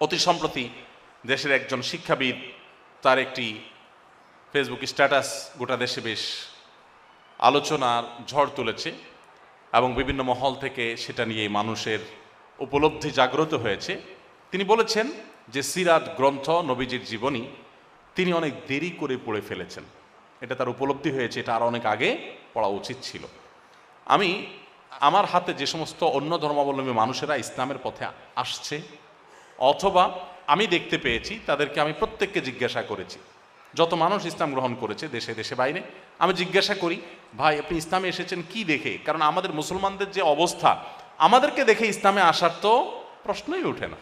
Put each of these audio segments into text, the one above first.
অতি সম্প্রতি দেশের একজন শিক্ষাবিদ, তার একটি ফেসবুক স্ট্যাটাস গোটা দেশে বেশ আলোচনার ঝড় তুলেছে এবং বিভিন্ন মহল থেকে সেটা নিয়ে মানুষের উপলব্ধি জাগ্রত হয়েছে। তিনি বলেছেন যে সিরাত গ্রন্থ নবীজির জীবনী তিনি অনেক দেরি করে পড়ে ফেলেছেন। এটা তার উপলব্ধি হয়েছে, এটা আর অনেক আগে পড়া উচিত ছিল। আমি আমার হাতে যে সমস্ত অন্য ধর্মাবলম্বী মানুষেরা ইসলামের পথে আসছে অথবা আমি দেখতে পেয়েছি, তাদেরকে আমি প্রত্যেককে জিজ্ঞাসা করেছি। যত মানুষ ইসলাম গ্রহণ করেছে দেশে দেশে বাইরে, আমি জিজ্ঞাসা করি, ভাই, আপনি ইসলামে এসেছেন কি দেখে? কারণ আমাদের মুসলমানদের যে অবস্থা, আমাদেরকে দেখে ইসলামে আসার তো প্রশ্নই ওঠে না।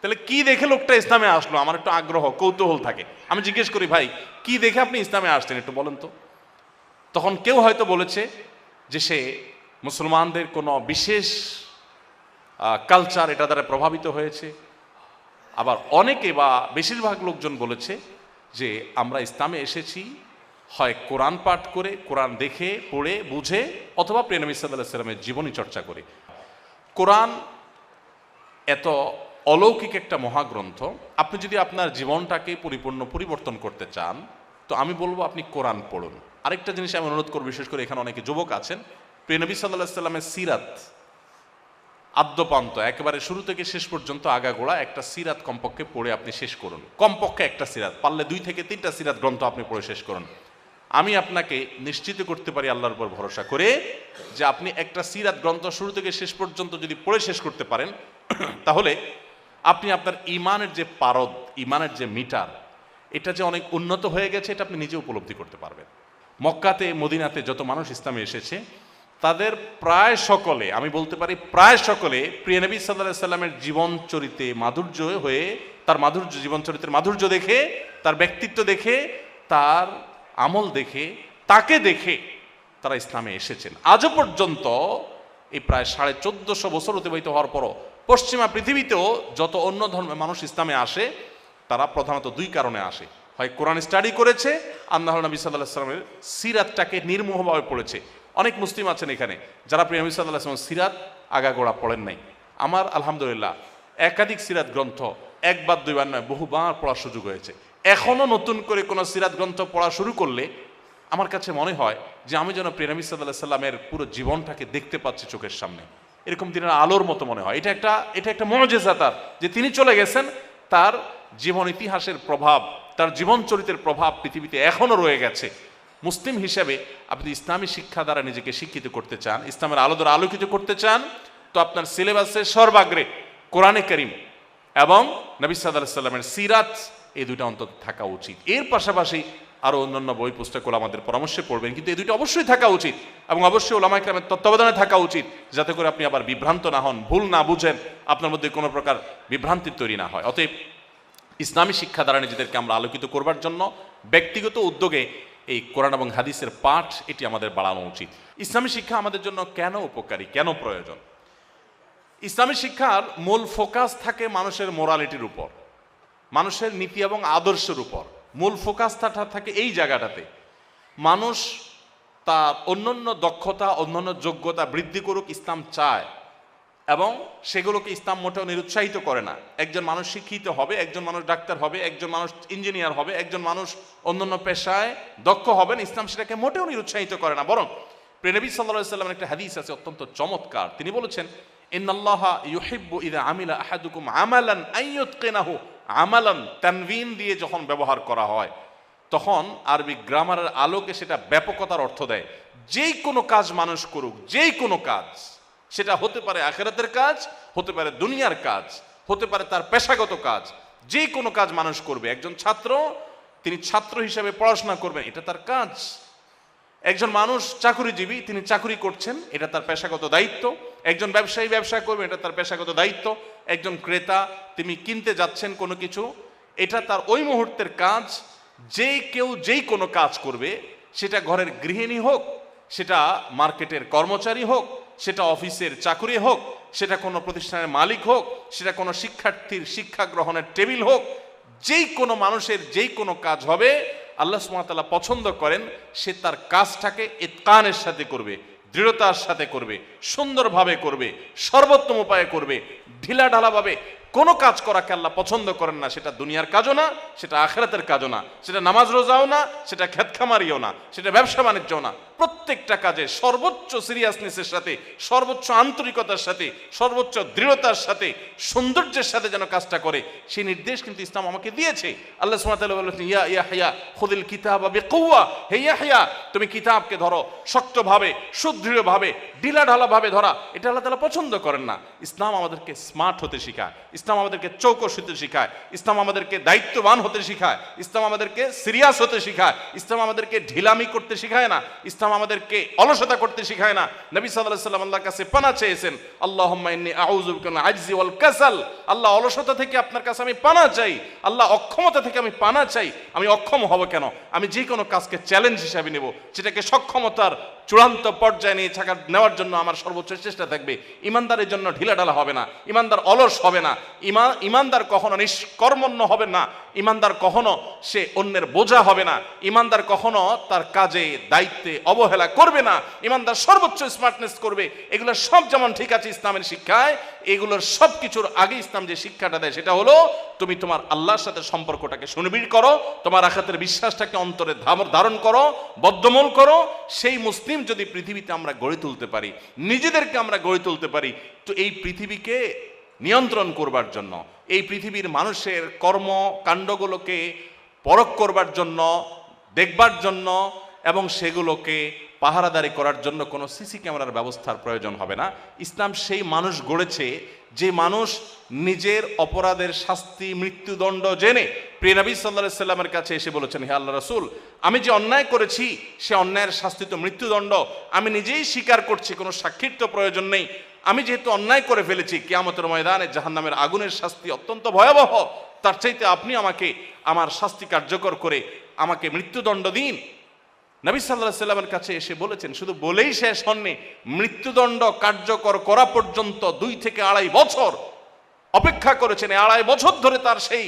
তাহলে কি দেখে লোকটা ইসলামে আসলো? আমার একটু আগ্রহ, কৌতূহল থাকে। আমি জিজ্ঞেস করি, ভাই, কি দেখে আপনি ইসলামে আসছেন? একটু বলেন তো। তখন কেউ হয়তো বলেছে যে সে মুসলমানদের কোনো বিশেষ কালচার এটা দ্বারা প্রভাবিত হয়েছে। আবার অনেকে বা বেশিরভাগ লোকজন বলেছে যে আমরা ইসলামে এসেছি, হয় কোরআন পাঠ করে, কোরআন দেখে, পড়ে, বুঝে, অথবা প্রেনবী সাল্লাহ সাল্লামের জীবনী চর্চা করে। কোরআন এত অলৌকিক একটা মহাগ্রন্থ। আপনি যদি আপনার জীবনটাকে পরিপূর্ণ পরিবর্তন করতে চান, তো আমি বলব আপনি কোরআন পড়ুন। আরেকটা জিনিস আমি অনুরোধ করব, বিশেষ করে এখানে অনেকে যুবক আছেন। প্রিয়নবী সাল্লাহ সাল্লামের সিরাত আদ্যপান্ত, একেবারে শুরু থেকে শেষ পর্যন্ত আগাগোড়া একটা সিরাত কমপক্ষে পড়ে আপনি শেষ করুন। কমপক্ষে একটা সিরাত, পারলে দুই থেকে তিনটা সিরাত গ্রন্থ আপনি পড়ে শেষ করুন। আমি আপনাকে নিশ্চিত করতে পারি আল্লাহর উপর ভরসা করে যে আপনি একটা সিরাত গ্রন্থ শুরু থেকে শেষ পর্যন্ত যদি পড়ে শেষ করতে পারেন, তাহলে আপনি আপনার ইমানের যে পারদ, ইমানের যে মিটার, এটা যে অনেক উন্নত হয়ে গেছে, এটা আপনি নিজে উপলব্ধি করতে পারবেন। মক্কাতে, মদিনাতে যত মানুষ ইসলামে এসেছে তাদের প্রায় সকলে, আমি বলতে পারি প্রায় সকলে প্রিয় নবী সাল্লাহ সাল্লামের জীবন চরিতে মাধুর্য হয়ে, তার মাধুর্য, জীবন চরিত্রের মাধুর্য দেখে, তার ব্যক্তিত্ব দেখে, তার আমল দেখে, তাকে দেখে তারা ইসলামে এসেছেন। আজও পর্যন্ত এই প্রায় সাড়ে চোদ্দশো বছর অতিবাহিত হওয়ার পরও পশ্চিমা পৃথিবীতেও যত অন্য ধর্মের মানুষ ইসলামে আসে, তারা প্রধানত দুই কারণে আসে। হয় কোরআন স্টাডি করেছে আল্লাহ নবী সাল্লাহ সাল্লামের সিরাতটাকে নির্মোহভাবে পড়েছে। অনেক মুসলিম আছেন এখানে, যারা প্রিয় নবী সাল্লাহ সাল্লাম সিরাত আগাগোড়া পড়েন নাই। আমার আলহামদুলিল্লাহ, একাধিক সিরাত গ্রন্থ একবার দুইবার নয়, বহুবার পড়ার সুযোগ হয়েছে। এখনও নতুন করে কোনো সিরাত গ্রন্থ পড়া শুরু করলে আমার কাছে মনে হয় যে আমি যেন প্রেরমী সাল্লাহ সাল্লামের পুরো জীবনটাকে দেখতে পাচ্ছি চোখের সামনে। এরকম দিনের আলোর মতো মনে হয়। এটা একটা এটা একটা মনোজেজা তার, যে তিনি চলে গেছেন, তার জীবন ইতিহাসের প্রভাব, তার জীবন চরিত্রের প্রভাব পৃথিবীতে এখনও রয়ে গেছে। মুসলিম হিসেবে আপনি ইসলামী শিক্ষা দ্বারা নিজেকে শিক্ষিত করতে চান, ইসলামের আলো দ্বারা আলোকিত করতে চান, তো আপনার সিলেবাসের সর্বাগ্রে কোরআনে করিম এবং নবী সাল্লাহ সাল্লামের সিরাত এই দুইটা অন্তত থাকা উচিত। এর পাশাপাশি আরও অন্যান্য বই পুস্তকগুলো আমাদের পরামর্শে পড়বেন, কিন্তু এই দুইটা অবশ্যই থাকা উচিত এবং অবশ্যই ওলামা ইকরামের তত্ত্বাবধানে থাকা উচিত, যাতে করে আপনি আবার বিভ্রান্ত না হন, ভুল না বুঝেন, আপনার মধ্যে কোনো প্রকার বিভ্রান্তির তৈরি না হয়। অতএব ইসলামী শিক্ষা দ্বারা নিজেদেরকে আমরা আলোকিত করবার জন্য ব্যক্তিগত উদ্যোগে এই কোরআন এবং হাদিসের পাঠ, এটি আমাদের বাড়ানো উচিত। ইসলামী শিক্ষা আমাদের জন্য কেন উপকারী, কেন প্রয়োজন? ইসলামী শিক্ষার মূল ফোকাস থাকে মানুষের মোরালিটির উপর, মানুষের নীতি এবং আদর্শের উপর। মূল ফোকাসটা থাকে এই জায়গাটাতে। মানুষ তার অন্যান্য দক্ষতা, অন্যান্য যোগ্যতা বৃদ্ধি করুক ইসলাম চায়। এবং সেগুলোকে ইসলাম মোটেও নিরুৎসাহিত করে না। একজন মানুষ শিক্ষিত হবে, একজন মানুষ ডাক্তার হবে, একজন মানুষ ইঞ্জিনিয়ার হবে, একজন মানুষ অন্যান্য পেশায় দক্ষ হবেন, ইসলাম সেটাকে মোটেও নিরুৎসাহিত করে না। বরং প্রেনবী সাল্লাহ সাল্লামের একটা হাদিস আছে অত্যন্ত চমৎকার। তিনি বলেছেন আমালান তানভিন দিয়ে যখন ব্যবহার করা হয়, তখন আরবি গ্রামারের আলোকে সেটা ব্যাপকতার অর্থ দেয়। যেই কোনো কাজ মানুষ করুক, যেই কোনো কাজ সেটা হতে পারে আখেরাতের কাজ, হতে পারে দুনিয়ার কাজ, হতে পারে তার পেশাগত কাজ। যে কোনো কাজ মানুষ করবে। একজন ছাত্র, তিনি ছাত্র হিসাবে পড়াশোনা করবেন, এটা তার কাজ। একজন মানুষ চাকুরিজীবী, তিনি চাকুরি করছেন, এটা তার পেশাগত দায়িত্ব। একজন ব্যবসায়ী ব্যবসা করবেন এটা তার পেশাগত দায়িত্ব। একজন ক্রেতা, তিনি কিনতে যাচ্ছেন কোনো কিছু, এটা তার ওই মুহূর্তের কাজ। যে কেউ যেই কোনো কাজ করবে, সেটা ঘরের গৃহিণী হোক, সেটা মার্কেটের কর্মচারী হোক সেটা অফিসের চাকুরি হোক, সেটা কোনো প্রতিষ্ঠানের মালিক হোক, সেটা কোনো শিক্ষার্থীর শিক্ষা গ্রহণের টেবিল হোক, যেই কোনো মানুষের যেই কোনো কাজ হবে, আল্লাহ সুমাতাল্লাহ পছন্দ করেন, সে তার কাজটাকে ইতকানের সাথে করবে, দৃঢ়তার সাথে করবে, সুন্দরভাবে করবে, সর্বোত্তম উপায়ে করবে ঢিলা ঢালাভাবে কোনো কাজ করাকে আল্লাহ পছন্দ করেন না, সেটা দুনিয়ার কাজও না, সেটা আখেরাতের কাজও না, সেটা নামাজ রোজাও না, সেটা খেতখামারিও না, সেটা ব্যবসা বাণিজ্যও না। প্রত্যেকটা কাজে সর্বোচ্চ সিরিয়াসনেসের সাথে, সর্বোচ্চ আন্তরিকতার সাথে, সর্বোচ্চ দৃঢ়তার সাথে, সৌন্দর্যের সাথে যেন কাজটা করে, সেই নির্দেশ কিন্তু ইসলাম আমাকে দিয়েছে। আল্লাহ সুবহানাহু বলেছেন, ইয়া ইয়া, হিয়া খুদিল কিতাব বিকুয়া হে ইয়াহইয়া তুমি কিতাবকে ধরো, শক্তভাবে, সুদৃঢ়ভাবে, ঢিলাঢালাভাবে ধরা, এটা আল্লাহ তাআলা পছন্দ করেন না। ইসলাম আমাদেরকে স্মার্ট হতে শেখায়। ইসলাম আমাদেরকে চৌকস হতে শেখায়, ইসলাম আমাদেরকে দায়িত্ববান হতে শেখায়, ইসলাম আমাদেরকে সিরিয়াস হতে শেখায়, ইসলাম আমাদেরকে ঢিলামি করতে শেখায় না, ইসলাম আমাদেরকে অলসতা করতে শেখায় না। নবী আলাইহি সাল্লাম আল্লাহর কাছে পানা চেয়েছেন আল্লাহ আজজি ওয়াল কাসাল। আল্লাহ অলসতা থেকে আপনার কাছে আমি পানা চাই, আল্লাহ অক্ষমতা থেকে আমি পানা চাই, আমি অক্ষম হব কেন? আমি যে কোনো কাজকে চ্যালেঞ্জ হিসাবে নেব, যেটাকে সক্ষমতার চূড়ান্ত পর্যায়ে নিয়ে থাকার নেওয়ার জন্য আমার সর্বোচ্চ চেষ্টা থাকবে। ইমানদারের জন্য ঢিলাঢালা হবে না, ইমানদার অলস হবে না ইমা, ইমানদার কখনো নিষ্কর্মণ্য হবে না। ইমানদার কখনো সে অন্যের বোঝা হবে না। ইমানদার কখনো তার কাজে দায়িত্বে অবহেলা করবে না। ইমানদার সর্বোচ্চ স্মার্টনেস করবে। এগুলো সব যেমন ঠিক আছে ইসলামের শিক্ষায়, এগুলোর সব কিছুর আগে ইসলাম যে শিক্ষাটা দেয় সেটা হলো, তুমি তোমার আল্লাহর সাথে সম্পর্কটাকে সুনিবিড় করো, তোমার আখাতের বিশ্বাসটাকে অন্তরে ধারণ করো, বদ্ধমূল করো। সেই মুসলিম যদি পৃথিবীতে আমরা গড়ে তুলতে পারি, নিজেদেরকে আমরা গড়ে তুলতে পারি, তো এই পৃথিবীকে নিয়ন্ত্রণ করবার জন্য, এই পৃথিবীর মানুষের কর্ম কাণ্ডগুলোকে পরখ করবার জন্য, দেখবার জন্য এবং সেগুলোকে পাহারাদারি করার জন্য কোনো সিসি ক্যামেরার ব্যবস্থার প্রয়োজন হবে না। ইসলাম সেই মানুষ গড়েছে যে মানুষ নিজের অপরাধের শাস্তি, মৃত্যুদণ্ড জেনে প্রিয় নবী সাল্লাহ সাল্লামের কাছে এসে বলেছেন, হে আল্লাহ রসুল, আমি যে অন্যায় করেছি, সে অন্যায়ের শাস্তি তো মৃত্যুদণ্ড। আমি নিজেই স্বীকার করছি, কোনো সাক্ষীর তো প্রয়োজন নেই। আমি যেহেতু অন্যায় করে ফেলেছি, কেয়ামতের ময়দানে জাহান্নামের আগুনের শাস্তি অত্যন্ত ভয়াবহ, তার চাইতে আপনি আমাকে, আমার শাস্তি কার্যকর করে আমাকে মৃত্যুদণ্ড দিন। নবী সাল্লাহ সাল্লামের কাছে এসে বলেছেন, শুধু বলেই শেষ হননি, মৃত্যুদণ্ড কার্যকর করা পর্যন্ত দুই থেকে আড়াই বছর অপেক্ষা করেছেন আড়াই বছর ধরে তার সেই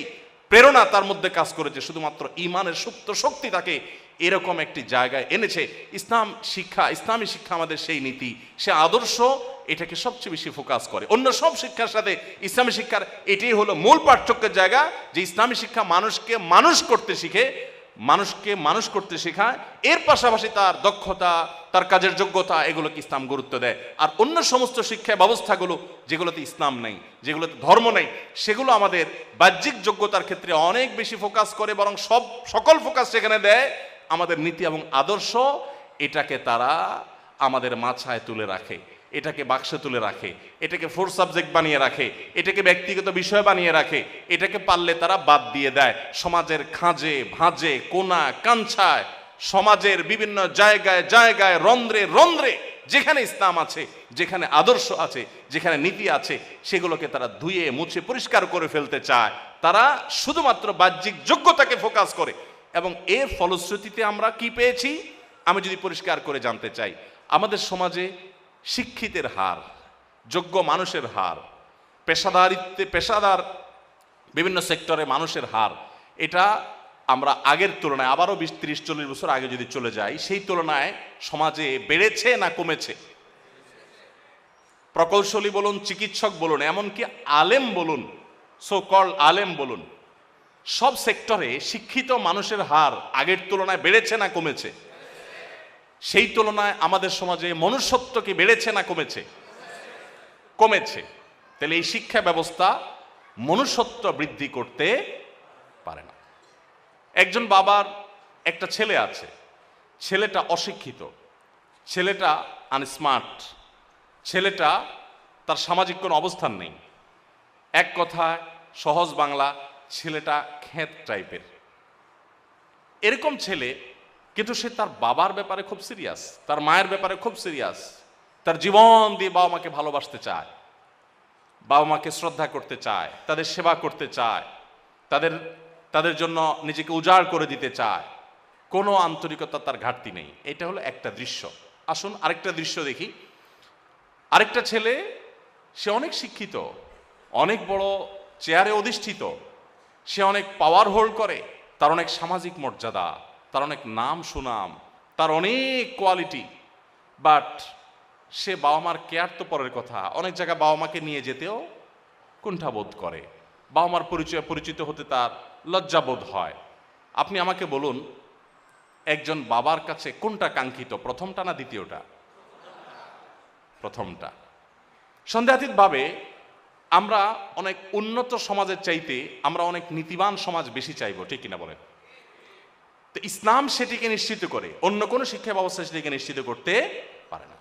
প্রেরণা তার মধ্যে কাজ করেছে, শুধুমাত্র ইমানের সুপ্ত শক্তি তাকে এরকম একটি জায়গায় এনেছে। ইসলাম শিক্ষা, ইসলামী শিক্ষা আমাদের সেই নীতি। সে আদর্শ এটাকে সবচেয়ে বেশি ফোকাস করে। অন্য সব শিক্ষার সাথে ইসলামী শিক্ষার এটাই হলো মূল পার্থক্যের জায়গা যে ইসলামী শিক্ষা মানুষকে মানুষ করতে শিখে, মানুষকে মানুষ করতে শেখায়। এর পাশাপাশি তার দক্ষতা, তার কাজের যোগ্যতা এগুলোকে ইসলাম গুরুত্ব দেয়। আর অন্য সমস্ত শিক্ষা ব্যবস্থাগুলো যেগুলোতে ইসলাম নেই, যেগুলোতে ধর্ম নেই, সেগুলো আমাদের বাহ্যিক যোগ্যতার ক্ষেত্রে অনেক বেশি ফোকাস করে বরং সব সকল ফোকাস সেখানে দেয়। আমাদের নীতি এবং আদর্শ এটাকে তারা আমাদের মাছায় তুলে রাখে, এটাকে বাক্সে তুলে রাখে, এটাকে ফোর সাবজেক্ট বানিয়ে রাখে, এটাকে ব্যক্তিগত বিষয় বানিয়ে রাখে, এটাকে পারলে তারা বাদ দিয়ে দেয়। সমাজের খাঁজে, ভাঁজে, কোনা কাঞ্ছায় সমাজের বিভিন্ন জায়গায় জায়গায়, রন্ধ্রে রন্ধ্রে যেখানে ইসলাম আছে, যেখানে আদর্শ আছে, যেখানে নীতি আছে, সেগুলোকে তারা ধুয়ে, মুছে, পরিষ্কার করে ফেলতে চায়। তারা শুধুমাত্র বাহ্যিক যোগ্যতাকে ফোকাস করে। এবং এর ফলশ্রুতিতে আমরা কি পেয়েছি? আমি যদি পরিষ্কার করে জানতে চাই, আমাদের সমাজে শিক্ষিতের হার, যোগ্য মানুষের হার, পেশাদারিত্বে, পেশাদার বিভিন্ন সেক্টরে মানুষের হার, এটা আমরা আগের তুলনায় আবারও বিশ, তিরিশ, চল্লিশ বছর আগে যদি চলে যাই, সেই তুলনায় সমাজে বেড়েছে না কমেছে? প্রকৌশলী বলুন, চিকিৎসক বলুন, এমনকি আলেম বলুন সো কল আলেম বলুন সব সেক্টরে শিক্ষিত মানুষের হার আগের তুলনায় বেড়েছে না কমেছে? সেই তুলনায় আমাদের সমাজে মনুষ্যত্ব কি বেড়েছে না কমেছে? কমেছে। তাহলে এই শিক্ষা ব্যবস্থা মনুষ্যত্ব বৃদ্ধি করতে পারে না। একজন বাবার একটা ছেলে আছে। ছেলেটা অশিক্ষিত। ছেলেটা আনস্মার্ট। ছেলেটা তার সামাজিক কোনো অবস্থান নেই। এক কথায় সহজ বাংলা ছেলেটা খেত টাইপের এরকম ছেলে, কিন্তু সে তার বাবার ব্যাপারে খুব সিরিয়াস তার মায়ের ব্যাপারে খুব সিরিয়াস তার জীবন দিয়ে বাবা মাকে ভালোবাসতে চায়, বাবা মাকে শ্রদ্ধা করতে চায়, তাদের সেবা করতে চায়, তাদের তাদের জন্য নিজেকে উজাড় করে দিতে চায়। কোনো আন্তরিকতা তার ঘাটতি নেই। এটা হলো একটা দৃশ্য। আসুন আরেকটা দৃশ্য দেখি। আরেকটা ছেলে, সে অনেক শিক্ষিত, অনেক বড় চেয়ারে অধিষ্ঠিত সে অনেক পাওয়ার হোল্ড করে, তার অনেক সামাজিক মর্যাদা, তার অনেক নাম সুনাম, তার অনেক কোয়ালিটি বাট সে বাবা মার কেয়ার তো পরের কথা। অনেক জায়গায় বাবা মাকে নিয়ে যেতেও কুণ্ঠাবোধ করে। বাবা মার পরিচয়, পরিচিত হতে তার লজ্জাবোধ হয়। আপনি আমাকে বলুন, একজন বাবার কাছে কোনটা কাঙ্ক্ষিত? প্রথমটা না দ্বিতীয়টা? প্রথমটা। সন্দেহাতীতভাবে আমরা অনেক উন্নত সমাজের চাইতে আমরা অনেক নীতিবান সমাজ বেশি চাইব, ঠিক কিনা বলেন? তো ইসলাম সেটিকে নিশ্চিত করে, অন্য কোনো শিক্ষা ব্যবস্থা সেটিকে নিশ্চিত করতে পারে না।